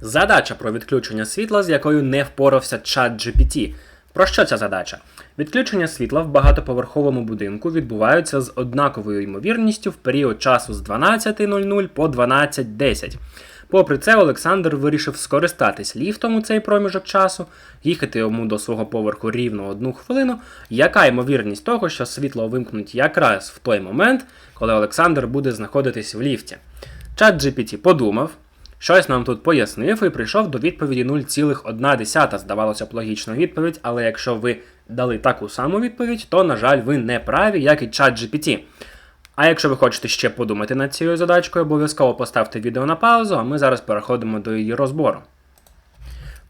Задача про відключення світла, з якою не впорався чат GPT. Про що ця задача? Відключення світла в багатоповерховому будинку відбуваються з однаковою ймовірністю в період часу з 12.00 по 12.10. Попри це, Олександр вирішив скористатись ліфтом у цей проміжок часу, їхати йому до свого поверху рівно одну хвилину. Яка ймовірність того, що світло вимкнуть якраз в той момент, коли Олександр буде знаходитись в ліфті? Чат GPT подумав, щось нам тут пояснив і прийшов до відповіді 0,1. Здавалося б, логічна відповідь, але якщо ви дали таку саму відповідь, то, на жаль, ви не праві, як і чат GPT. А якщо ви хочете ще подумати над цією задачкою, обов'язково поставте відео на паузу, а ми зараз переходимо до її розбору.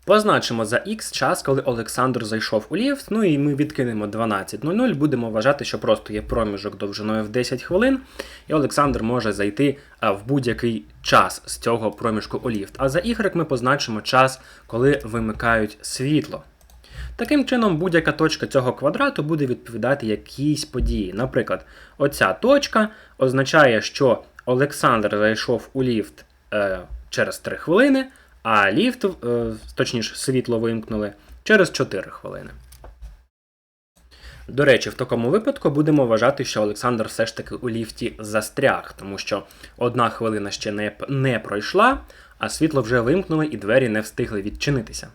Позначимо за X час, коли Олександр зайшов у ліфт, ну і ми відкинемо 12.00, будемо вважати, що просто є проміжок довжиною в 10 хвилин, і Олександр може зайти в будь-який час з цього проміжку у ліфт. А за Y ми позначимо час, коли вимикають світло. Таким чином, будь-яка точка цього квадрату буде відповідати якійсь події. Наприклад, оця точка означає, що Олександр зайшов у ліфт е, через 3 хвилини, а ліфт, е, точніше, світло вимкнули через 4 хвилини. До речі, в такому випадку будемо вважати, що Олександр все ж таки у ліфті застряг, тому що одна хвилина ще не, не пройшла, а світло вже вимкнули і двері не встигли відчинитися.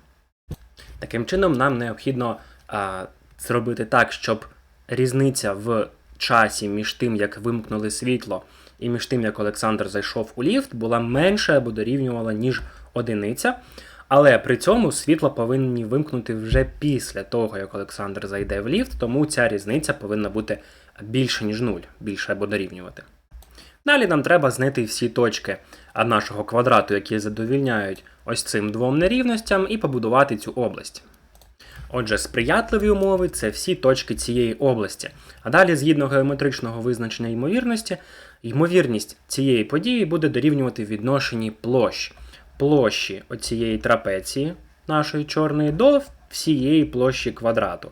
Таким чином, нам необхідно а, зробити так, щоб різниця в часі між тим, як вимкнули світло, і між тим, як Олександр зайшов у ліфт, була менша або дорівнювала, ніж одиниця. Але при цьому світло повинні вимкнути вже після того, як Олександр зайде в ліфт, тому ця різниця повинна бути більше, ніж 0, більше або дорівнювати. Далі нам треба знайти всі точки нашого квадрату, які задовільняють ось цим двом нерівностям, і побудувати цю область. Отже, сприятливі умови це всі точки цієї області. А далі, згідно геометричного визначення ймовірності, ймовірність цієї події буде дорівнювати відношенні площ. Площі оцієї трапеції нашої чорної до всієї площі квадрату.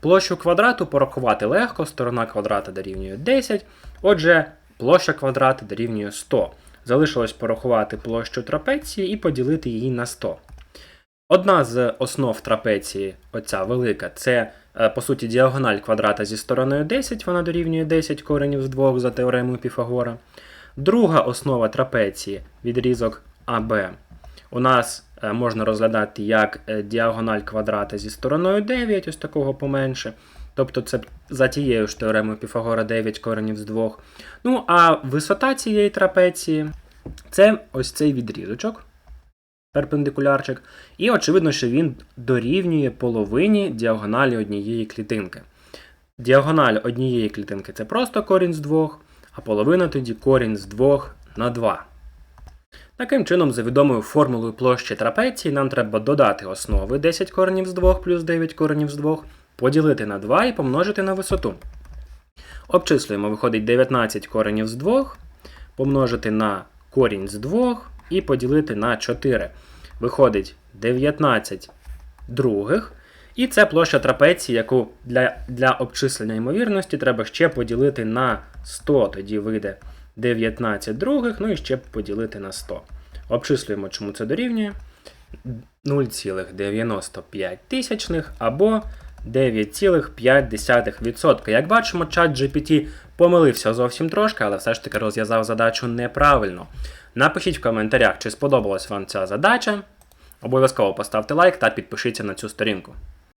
Площу квадрату порахувати легко, сторона квадрата дорівнює 10. Отже, площа квадрата дорівнює 100. Залишилось порахувати площу трапеції і поділити її на 100. Одна з основ трапеції, оця велика, це, е, по суті, діагональ квадрата зі стороною 10, вона дорівнює 10 коренів з 2 за теоремою Піфагора. Друга основа трапеції відрізок АБ. У нас е, можна розглядати як е, діагональ квадрата зі стороною 9, ось такого поменше. Тобто це за тією ж теоремою Піфагора 9 коренів з 2. Ну, а висота цієї трапеції це ось цей відрізочок, перпендикулярчик. І очевидно, що він дорівнює половині діагоналі однієї клітинки. Діагональ однієї клітинки це просто корінь з 2, а половина тоді корінь з 2 на 2. Таким чином, за відомою формулою площі трапеції, нам треба додати основи 10 коренів з 2 плюс 9 коренів з 2, поділити на 2 і помножити на висоту. Обчислюємо, виходить 19 коренів з 2, помножити на корінь з 2 і поділити на 4. Виходить 19 других. І це площа трапеції, яку для для обчислення ймовірності треба ще поділити на 100. Тоді вийде 19 других, ну і ще поділити на 100. Обчислюємо, чому це дорівнює 0,95 тисячних або 9,5%. Як бачимо, чат GPT помилився зовсім трошки, але все ж таки розв'язав задачу неправильно. Напишіть в коментарях, чи сподобалась вам ця задача. Обов'язково поставте лайк та підпишіться на цю сторінку.